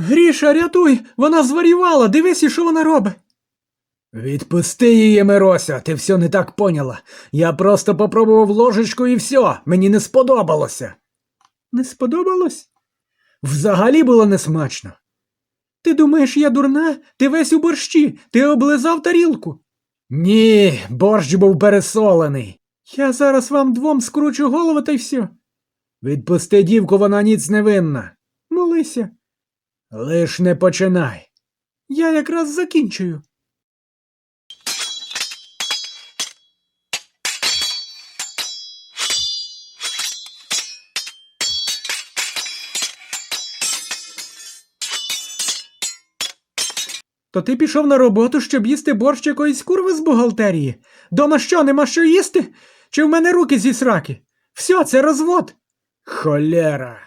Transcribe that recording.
Гріша, рятуй! Вона зварювала, дивись, що вона робить. Відпусти її, Мирося, ти все не так поняла. Я просто попробував ложечку і все, мені не сподобалося. Не сподобалось? Взагалі було несмачно. Ти думаєш, я дурна? Ти весь у борщі, ти облизав тарілку. Ні, борщ був пересолений. Я зараз вам двом скручу голову та й все. Відпусти дівку, вона ніц не винна. Молися, Лиш не починай. я якраз закінчую. То ти пішов на роботу, щоб їсти борщ якоїсь курви з бухгалтерії? Дома що, нема що їсти? Чи в мене руки зі сраки? Все, це розвод. Холера.